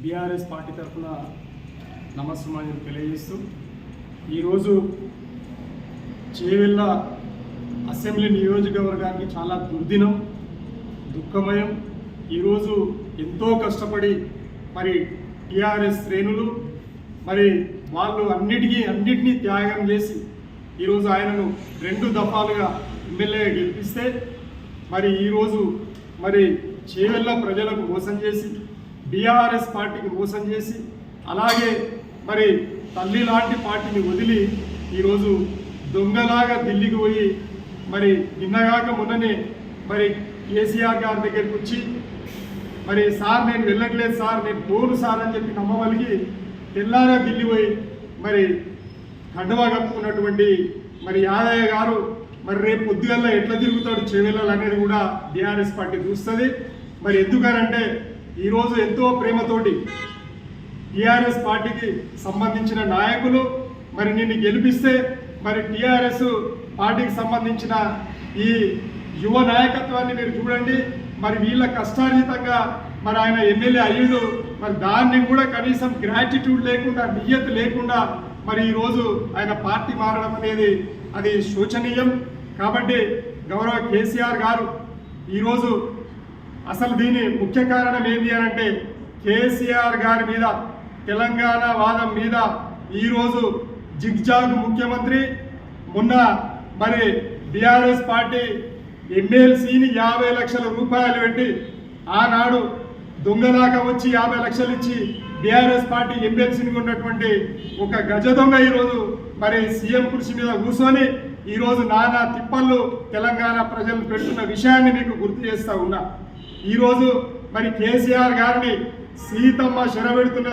BRS party తరఫున నమస్సుమాని తెలియజేస్తూ ఈరోజు చేవెళ్ళ అసెంబ్లీ నియోజకవర్గానికి చాలా దుర్దినం దుఃఖమయం. ఈరోజు ఎంతో కష్టపడి మరి టీఆర్ఎస్ శ్రేణులు మరి వాళ్ళు అన్నిటికీ అన్నిటినీ త్యాగం చేసి ఈరోజు ఆయనను రెండు దఫాలుగా ఎమ్మెల్యేగా గెలిపిస్తే మరి ఈరోజు మరి చేవెళ్ళ ప్రజలకు మోసం చేసి బీఆర్ఎస్ పార్టీకి మోసం చేసి అలాగే మరి తల్లి లాంటి పార్టీని వదిలి ఈరోజు దొంగలాగా ఢిల్లీకి పోయి మరి నిన్నగాక మొన్ననే మరి కేసీఆర్ గారి దగ్గరికి వచ్చి మరి సార్ నేను వెళ్ళట్లేదు సార్ నేను పోను సార్ అని చెప్పి నమ్మవలికి తెల్లారా ఢిల్లీ పోయి మరి కండవా కప్పుకున్నటువంటి మరి యాదయ్య గారు మరి రేపు పొద్దుగల్లా ఎట్లా తిరుగుతాడు చెవెళ్ళాలి అనేది కూడా బీఆర్ఎస్ పార్టీ చూస్తుంది. మరి ఎందుకనంటే ఈరోజు ఎంతో ప్రేమతోటి టీఆర్ఎస్ పార్టీకి సంబంధించిన నాయకులు మరి నిన్ను గెలిపిస్తే మరి టీఆర్ఎస్ పార్టీకి సంబంధించిన ఈ యువ నాయకత్వాన్ని మీరు చూడండి. మరి వీళ్ళ కష్టార్జితంగా మరి ఆయన ఎమ్మెల్యే అయ్యుడు మరి దాన్ని కూడా కనీసం గ్రాటిట్యూడ్ లేకుండా నియ్యత లేకుండా మరి ఈరోజు ఆయన పార్టీ మారడం అనేది అది శోచనీయం. కాబట్టి గౌరవ కేసీఆర్ గారు ఈరోజు అసలు దీని ముఖ్య కారణం ఏంటి అని అంటే కేసీఆర్ గారి మీద తెలంగాణ వాదం మీద ఈరోజు జిగ్జాగ్ ముఖ్యమంత్రి మొన్న మరి బీఆర్ఎస్ పార్టీ ఎమ్మెల్సీని యాభై లక్షల రూపాయలు పెట్టి ఆనాడు దొంగలాగా వచ్చి యాభై లక్షలు ఇచ్చి బీఆర్ఎస్ పార్టీ ఎమ్మెల్సీని ఉన్నటువంటి ఒక గజ దొంగ ఈరోజు మరి సీఎం కృషి మీద కూర్చొని ఈరోజు నానా తిప్పళ్ళు తెలంగాణ ప్రజలు పెడుతున్న విషయాన్ని మీకు గుర్తు చేస్తా ఉన్నా. ఈరోజు మరి కేసీఆర్ గారిని సీతమ్మ శరబెడుతున్న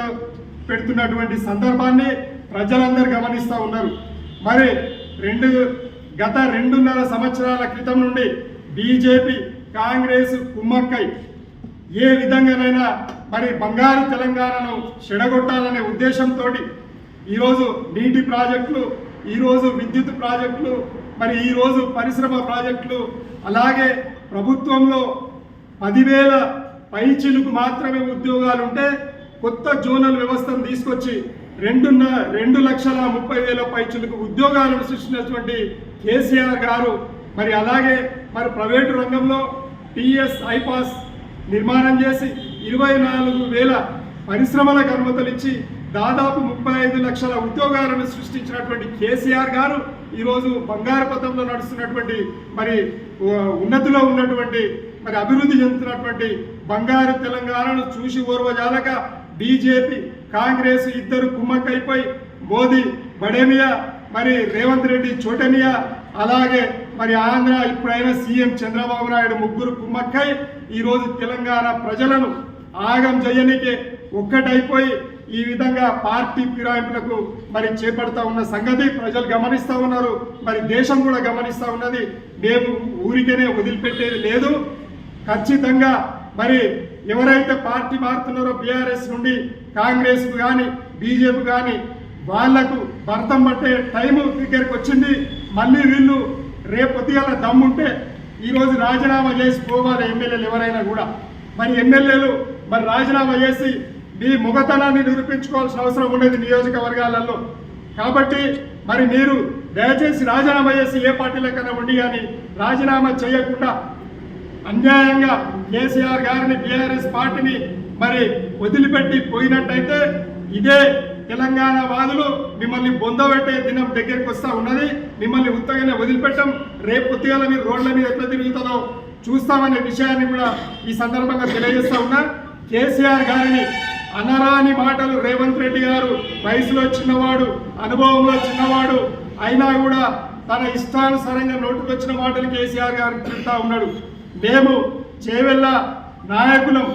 పెడుతున్నటువంటి సందర్భాన్ని ప్రజలందరూ గమనిస్తూ ఉన్నారు. మరి రెండు గత రెండున్నర సంవత్సరాల క్రితం నుండి బీజేపీ కాంగ్రెస్ కుమ్మక్కై ఏ విధంగానైనా మరి బంగారు తెలంగాణను చెడగొట్టాలనే ఉద్దేశంతో ఈరోజు నీటి ప్రాజెక్టులు ఈరోజు విద్యుత్ ప్రాజెక్టులు మరి ఈరోజు పరిశ్రమ ప్రాజెక్టులు అలాగే ప్రభుత్వంలో పదివేల పైచిలుకు మాత్రమే ఉద్యోగాలు ఉంటే కొత్త జోనల్ వ్యవస్థను తీసుకొచ్చి రెండున్న రెండు లక్షల ముప్పై వేల పైచులకు ఉద్యోగాలను సృష్టించినటువంటి కేసీఆర్ గారు మరి అలాగే మరి ప్రైవేటు రంగంలో టీఎస్ ఐపాస్ నిర్మాణం చేసి ఇరవై నాలుగు వేల పరిశ్రమలకు అనుమతులు ఇచ్చి దాదాపు ముప్పై ఐదు లక్షల ఉద్యోగాలను సృష్టించినటువంటి కేసీఆర్ గారు ఈరోజు బంగారు పథంలో నడుస్తున్నటువంటి మరి ఉన్నతిలో ఉన్నటువంటి మరి అభివృద్ధి చెందుతున్నటువంటి బంగారు తెలంగాణను చూసి ఓర్వజాలక బీజేపీ కాంగ్రెస్ ఇద్దరు కుమ్మక్కైపోయి మోదీ బడేమియా మరి రేవంత్ రెడ్డి చోటమియా అలాగే మరి ఆంధ్ర ఇప్పుడైన సీఎం చంద్రబాబు నాయుడు ముగ్గురు కుమ్మక్కై ఈరోజు తెలంగాణ ప్రజలను ఆగం చేయనికే ఒక్కటైపోయి ఈ విధంగా పార్టీ ఫిరాయింపులకు మరి చేపడతా ఉన్న సంగతి ప్రజలు గమనిస్తూ ఉన్నారు. మరి దేశం కూడా గమనిస్తూ ఉన్నది. మేము ఊరికనే వదిలిపెట్టేది లేదు. ఖచ్చితంగా మరి ఎవరైతే పార్టీ మారుతున్నారో బీఆర్ఎస్ నుండి కాంగ్రెస్ కానీ బీజేపీ కానీ వాళ్ళకు భర్తం పట్టే టైం దగ్గరికి వచ్చింది. మళ్ళీ వీళ్ళు రేపు పొద్దుగల దమ్ముంటే ఈరోజు రాజీనామా చేసి పోవాలి ఎమ్మెల్యేలు ఎవరైనా కూడా. మరి ఎమ్మెల్యేలు మరి రాజీనామా చేసి మీ ముఖతనాన్ని నిరూపించుకోవాల్సిన అవసరం ఉండేది నియోజకవర్గాలలో. కాబట్టి మరి మీరు దయచేసి రాజీనామా చేసి ఏ పార్టీలకైనా ఉండి కానీ రాజీనామా చేయకుండా అన్యాయంగా కేసీఆర్ గారిని బీఆర్ఎస్ పార్టీని మరి వదిలిపెట్టి పోయినట్టయితే ఇదే తెలంగాణ వాదులు మిమ్మల్ని బొందబెట్టే దినం దగ్గరికి వస్తా ఉన్నది. మిమ్మల్ని ఉత్తగానే వదిలిపెట్టం. రేపు ఉత్తగాల మీరు రోడ్ల మీద ఎట్లా తిరుగుతుందో చూస్తామనే విషయాన్ని కూడా ఈ సందర్భంగా తెలియజేస్తా ఉన్నా. కేసీఆర్ గారిని అనరాని మాటలు రేవంత్ రెడ్డి గారు వయసులో చిన్నవాడు అనుభవంలో చిన్నవాడు అయినా కూడా తన ఇష్టానుసారంగా నోటుకొచ్చిన మాటలు కేసీఆర్ గారు చెప్తా ఉన్నాడు. మేము చేవెళ్ళ నాయకులం.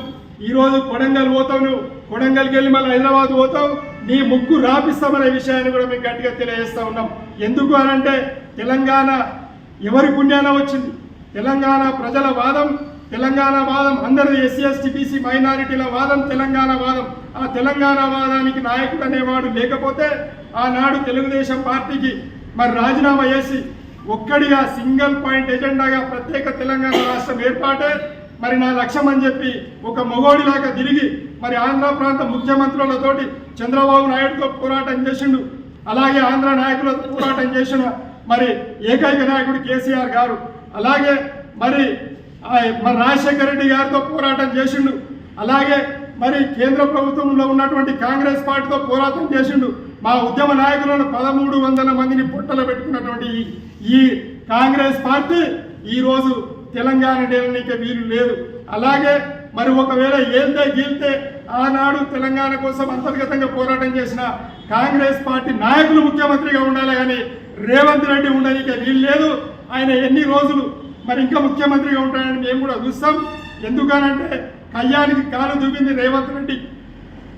ఈరోజు కొడంగల్ పోతావు నువ్వు కొడంగల్కి వెళ్ళి మళ్ళీ హైదరాబాద్ పోతావు నీ ముగ్గు రాపిస్తామనే విషయాన్ని కూడా మేము గట్టిగా తెలియజేస్తూ ఉన్నాం. ఎందుకు అనంటే తెలంగాణ ఎవరి పుణ్యాన వచ్చింది? తెలంగాణ ప్రజల వాదం తెలంగాణ వాదం అందరి ఎస్సీ ఎస్టీ బీసీ మైనారిటీల వాదం తెలంగాణ వాదం. ఆ తెలంగాణ వాదానికి నాయకుడు అనేవాడు లేకపోతే ఆనాడు తెలుగుదేశం పార్టీకి మరి రాజీనామా చేసి ఒక్కడిగా సింగిల్ పాయింట్ ఎజెండాగా ప్రత్యేక తెలంగాణ రాష్ట్రం ఏర్పాటే మరి నా లక్ష్యం అని చెప్పి ఒక మొగోడిలాగా తిరిగి మరి ఆంధ్ర ప్రాంత ముఖ్యమంత్రులతోటి చంద్రబాబు నాయుడుతో పోరాటం చేసిండు. అలాగే ఆంధ్ర నాయకులతో పోరాటం చేసిన మరి ఏకైక నాయకుడు కేసీఆర్ గారు. అలాగే మరి మరి రాజశేఖర రెడ్డి గారితో పోరాటం చేసిండు. అలాగే మరి కేంద్ర ప్రభుత్వంలో ఉన్నటువంటి కాంగ్రెస్ పార్టీతో పోరాటం చేసిండు. మా ఉద్యమ నాయకులను పదమూడు వందల మందిని పొట్టలో పెట్టుకున్నటువంటి ఈ- కాంగ్రెస్ పార్టీ ఈరోజు తెలంగాణ డేలనీకే వీలు లేదు. అలాగే మరి ఒకవేళ ఏల్తే గీల్తే ఆనాడు తెలంగాణ కోసం అంతర్గతంగా పోరాటం చేసిన కాంగ్రెస్ పార్టీ నాయకులు ముఖ్యమంత్రిగా ఉండాలి కానీ రేవంత్ రెడ్డి ఉండడానికి వీలు లేదు. ఆయన ఎన్ని రోజులు మరి ఇంకా ముఖ్యమంత్రిగా ఉంటాడని మేము కూడా చూస్తాం. ఎందుకనంటే కయ్యానికి కాలు చూపింది రేవంత్ రెడ్డి.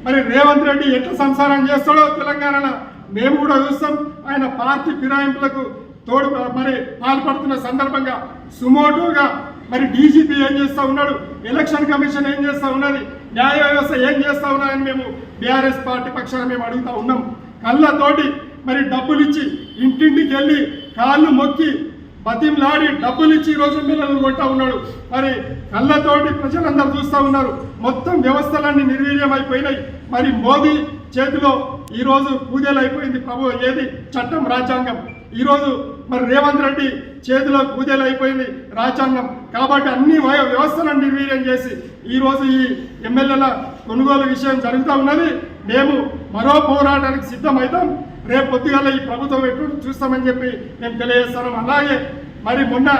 మరి రేవంత్ రెడ్డి ఎట్లా సంసారం చేస్తాడో తెలంగాణలో మేము కూడా చూస్తాం. ఆయన పార్టీ ఫిరాయింపులకు తోడు మరి పాల్పడుతున్న సందర్భంగా సుమోటోగా మరి డీజీపీ ఏం చేస్తూ ఉన్నాడు? ఎలక్షన్ కమిషన్ ఏం చేస్తూ ఉన్నది? న్యాయ వ్యవస్థ ఏం చేస్తా ఉన్నాయని మేము బీఆర్ఎస్ పార్టీ పక్షాన మేము అడుగుతూ ఉన్నాం. కళ్ళతోటి మరి డబ్బులు ఇచ్చి ఇంటింటికి వెళ్ళి కాళ్ళు మొక్కి బతింలాడి డబ్బులు ఇచ్చి రోజు పిల్లలు కొట్టా ఉన్నాడు. మరి కళ్ళతోటి ప్రజలందరూ చూస్తూ ఉన్నారు. మొత్తం వ్యవస్థలన్నీ నిర్వీర్యం అయిపోయినాయి మరి మోదీ చేతిలో ఈరోజు పూజలు అయిపోయింది ప్రభు ఏది? చట్టం రాజ్యాంగం. ఈరోజు మరి రేవంత్ రెడ్డి చేతిలో కూదేలు అయిపోయింది రాజ్యాంగం. కాబట్టి అన్ని వ్యవస్థలను నిర్వీర్యం చేసి ఈరోజు ఈ ఎమ్మెల్యేల కొనుగోలు విషయం జరుగుతూ ఉన్నది. మేము మరో పోరాటానికి సిద్ధమవుతాం రేపు పొద్దుగాల ఈ ప్రభుత్వం ఎటు చూస్తామని చెప్పి మేము తెలియజేస్తున్నాం అలాగే మరి మొన్న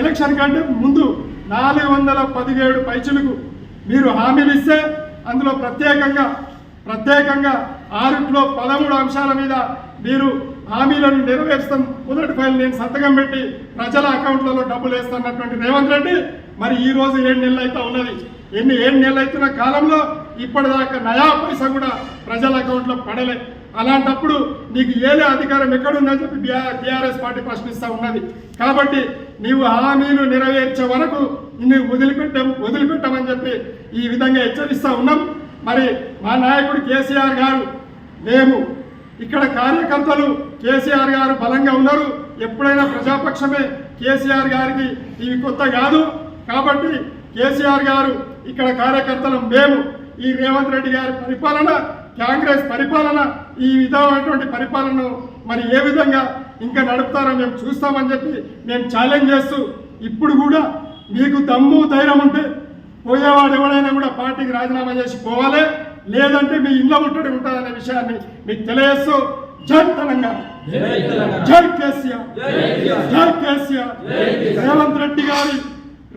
ఎలక్షన్ కంటే ముందు నాలుగు వందల పదిహేడు పైచులకు మీరు హామీలు ఇస్తే అందులో ప్రత్యేకంగా ప్రత్యేకంగా ఆరుట్లో పదమూడు అంశాల మీద మీరు హామీలను నెరవేర్స్తాం. మొదటి ఫైల్ నేను సంతకం పెట్టి ప్రజల అకౌంట్లలో డబ్బులు వేస్తున్నటువంటి రేవంత్ రెడ్డి మరి ఈ రోజు ఏడు నెలలు అయితే ఉన్నది. ఎన్ని ఏడు నెలలు అవుతున్న కాలంలో ఇప్పటిదాకా నయా పైసా కూడా ప్రజల అకౌంట్లో పడలే. అలాంటప్పుడు నీకు ఏలే అధికారం ఎక్కడుందని చెప్పి బీఆర్ఎస్ పార్టీ ప్రశ్నిస్తూ ఉన్నది. కాబట్టి నీవు హామీలు నెరవేర్చే వరకు నిన్ను వదిలిపెట్టాం వదిలిపెట్టామని చెప్పి ఈ విధంగా హెచ్చరిస్తూ ఉన్నాం. మరి మా నాయకుడు కేసీఆర్ గారు మేము ఇక్కడ కార్యకర్తలు కేసీఆర్ గారు బలంగా ఉన్నారు. ఎప్పుడైనా ప్రజాపక్షమే కేసీఆర్ గారికి ఇవి కొత్త కాదు. కాబట్టి కేసీఆర్ గారు ఇక్కడ కార్యకర్తలు మేము. ఈ రేవంత్ రెడ్డి గారి పరిపాలన కాంగ్రెస్ పరిపాలన ఈ విధమైనటువంటి పరిపాలనను మరి ఏ విధంగా ఇంకా నడుపుతారో మేము చూస్తామని చెప్పి మేము ఛాలెంజ్ చేస్తూ ఇప్పుడు కూడా మీకు దమ్ము ధైర్యం ఉంటే పోయేవాడు ఎవడైనా కూడా పార్టీకి రాజీనామా చేసి పోవాలి. లేదంటే మీ ఇళ్ళ ముట్టడి ఉంటుందనే విషయాన్ని మీకు తెలియజేస్తూ జై తెలంగాణ. జై కేసీఆర్. జై కేసీఆర్. రేవంత్ రెడ్డి గారి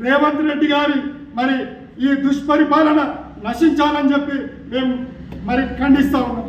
రేవంత్ రెడ్డి గారి మరి ఈ దుష్పరిపాలన నశించాలని చెప్పి మేము మరి ఖండిస్తా ఉన్నాం.